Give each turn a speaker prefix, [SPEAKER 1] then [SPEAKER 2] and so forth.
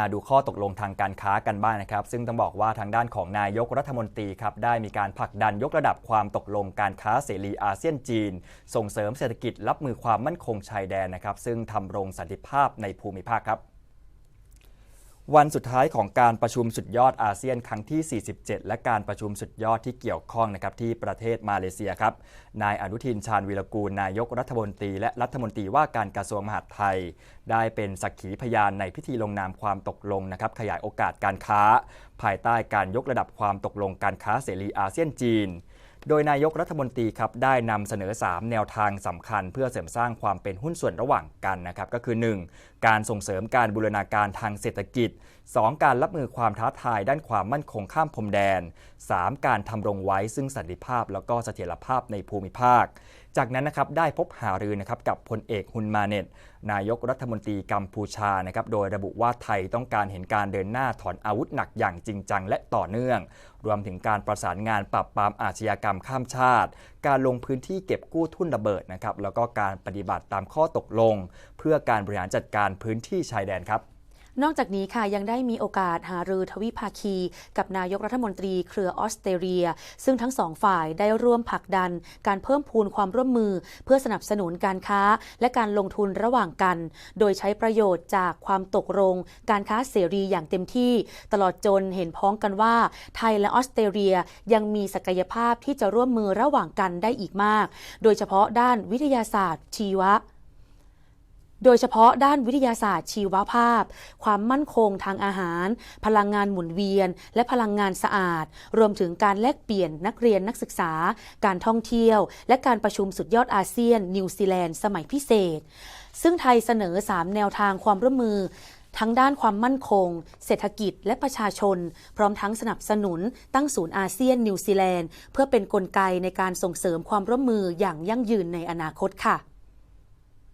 [SPEAKER 1] มาดูข้อตกลงทางการค้ากันบ้างนะครับ ซึ่งต้องบอกว่าทางด้านของนายกรัฐมนตรีครับได้มีการผลักดันยกระดับความตกลงการค้าเสรีอาเซียนจีน ส่งเสริมเศรษฐกิจรับมือความมั่นคงชายแดนนะครับ ซึ่งทำรงสันติภาพในภูมิภาคครับ วันสุดท้ายของการประชุมสุดยอดอาเซียนครั้งที่ 47 และการประชุมสุดยอดที่เกี่ยวข้องนะครับที่ประเทศมาเลเซียครับ นายอนุทินชาญวีรกูล นายกรัฐมนตรี และรัฐมนตรีว่าการกระทรวงมหาดไทย ได้เป็นสักขีพยานในพิธีลงนามความตกลงนะครับขยายโอกาสการค้า ภายใต้การยกระดับความตกลงการค้าเสรีอาเซียนจีน โดยนายกรัฐมนตรีครับได้นำเสนอ 3 แนวทางสำคัญ เพื่อเสริมสร้างความเป็นหุ้นส่วนระหว่างกันนะครับก็คือ 1. การส่งเสริมการบูรณาการทางเศรษฐกิจ 2. การรับมือความท้าทายด้านความมั่นคงข้ามพรมแดน 3. การทำรงไว้ซึ่งสันติภาพ แล้วก็เสถียรภาพในภูมิภาค จากนั้นนะครับได้พบหารือนะครับกับพลเอกฮุนมาเนตนายกรัฐมนตรีกัมพูชานะครับโดยระบุว่าไทยต้องการเห็นการเดินหน้าถอนอาวุธหนักอย่างจริงจังและต่อเนื่อง รวมถึงการประสานงานปราบปรามอาชญากรรมข้ามชาติ การลงพื้นที่เก็บกู้ทุ่นระเบิดนะครับแล้วก็การปฏิบัติตามข้อตกลง เพื่อการบริหารจัดการพื้นที่ชายแดนครับ
[SPEAKER 2] นอกจากนี้ค่ะยังได้มีโอกาสหารือทวิภาคี กับนายกรัฐมนตรีเครือออสเตรเลีย ซึ่งทั้งสองฝ่ายได้ร่วมผลักดัน การเพิ่มพูนความร่วมมือ เพื่อสนับสนุนการค้า และการลงทุนระหว่างกัน โดยใช้ประโยชน์จากความตกลง การค้าเสรีอย่างเต็มที่ ตลอดจนเห็นพ้องกันว่า ไทยและออสเตรเลียยังมีศักยภาพที่จะร่วมมือระหว่างกันได้อีกมาก โดยเฉพาะด้านวิทยาศาสตร์ชีวะ โดยเฉพาะด้านวิทยาศาสตร์ชีวภาพ ความมั่นคงทางอาหาร พลังงานหมุนเวียน และพลังงานสะอาด รวมถึงการแลกเปลี่ยนนักเรียนนักศึกษา การท่องเที่ยว และการประชุมสุดยอดอาเซียน นิวซีแลนด์สมัยพิเศษ ซึ่งไทยเสนอ 3 แนวทางความร่วมมือทั้งด้านความมั่นคง เศรษฐกิจและประชาชน พร้อมทั้งสนับสนุน ตั้งศูนย์อาเซียนนิวซีแลนด์ เพื่อเป็นนกลไกในการส่งเสริมความร่วมมืออย่างยั่งยืนในอนาคตค่ะ